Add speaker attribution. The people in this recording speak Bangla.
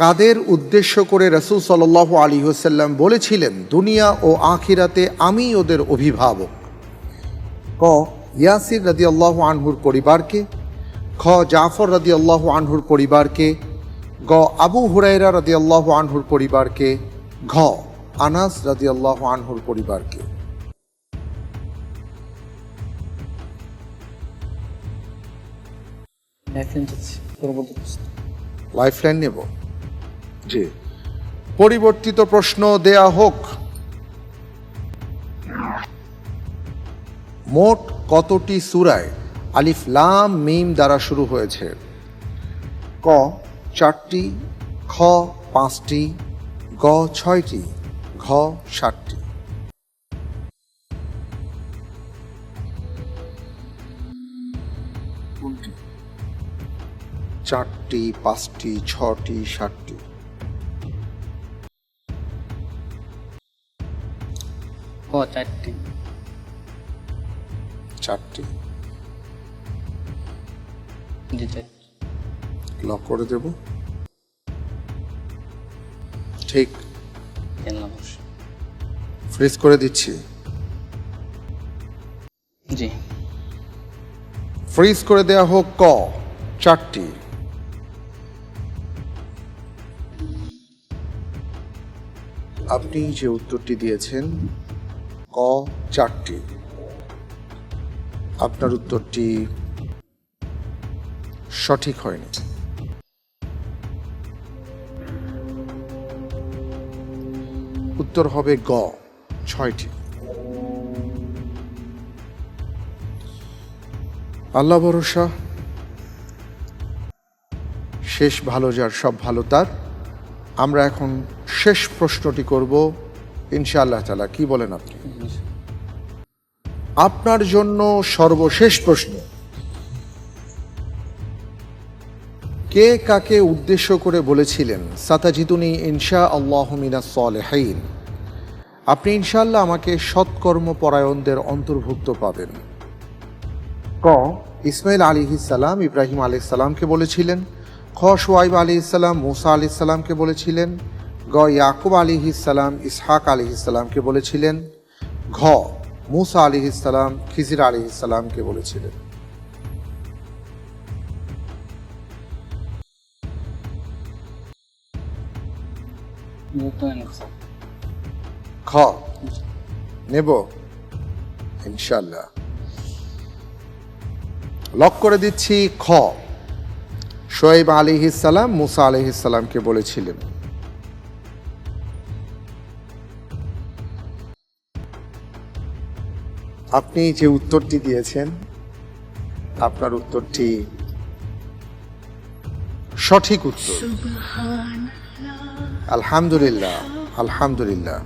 Speaker 1: কাদের উদ্দেশ্য করে রসুল সাল্লাহ আলী হোসাল্লাম বলেছিলেন দুনিয়া ও আখিরাতে আমি ওদের অভিভাবক। ক ইয়াসির রাদি আল্লাহ আনহুর পরিবারকে। খ জাফর রাদি আল্লাহ আনহুর পরিবারকে। গ আবু হুরাইরা রাদি আল্লাহ আনহুর পরিবারকে। ঘ আনাস রাদি আল্লাহ আনহুর পরিবারকে।
Speaker 2: লাইফলাইন চাচ্ছি পরবর্তী
Speaker 1: নেব জি। পরিবর্তিত প্রশ্ন দেয়া হোক। মোট কতটি সূরায় আলিফ লাম মিম দ্বারা শুরু হয়েছে? ক, চারটি, খ, পাঁচটি, গ, ছয়টি, ঘ, সাতটি। চারটি, পাঁচটি, ছটি, সাতটি।
Speaker 2: ক চারটি।
Speaker 1: চারটি।
Speaker 2: জি চারটি
Speaker 1: লক করে দেব। ঠিক। ফ্রিজ করে দিচ্ছি।
Speaker 2: জি।
Speaker 1: ফ্রিজ করে দেয়া হোক ক চারটি। আপনি যে উত্তরটি দিয়েছেন ক চারটি। আপনার উত্তরটি সঠিক হয়নি। উত্তর হবে গ, ছয়টি। আল্লাহ ভরসা। শেষ ভালো যার সব ভালো তার। আমরা এখন শেষ প্রশ্নটি করব। ইনশাআল্লাহ তালা কি বলেন আপনি? আপনার জন্য সর্বশেষ প্রশ্ন কে কাকে উদ্দেশ্য করে বলেছিলেন সাতাজিতুনি ইনশা আল্লাহ মিনা সলেহাইন আপনি ইনশাআল্লাহ আমাকে সৎকর্ম পরায়ণদের অন্তর্ভুক্ত পাবেন। ক? ইসমাইল আলী সালাম ইব্রাহিম আলী সালামকে বলেছিলেন খ সোয়াইব আলী ইসালাম মুসা আলী সালামকে বলেছিলেন গ, ইয়াকুব আলী সালাম ইসহাক আলী সালামকে বলেছিলেন। ঘ, মুসা আলী সালাম খিজির আলী সালামকে বলেছিলেন। খ নেব ইনশাল্লাহ লক করে দিচ্ছি, খ। শোয়েব আলী সালাম মুসা আলী সালামকে বলেছিলেন। আপনি যে উত্তরটি দিয়েছেন আপনার উত্তরটি সঠিক উত্তর। আলহামদুলিল্লাহ আলহামদুলিল্লাহ।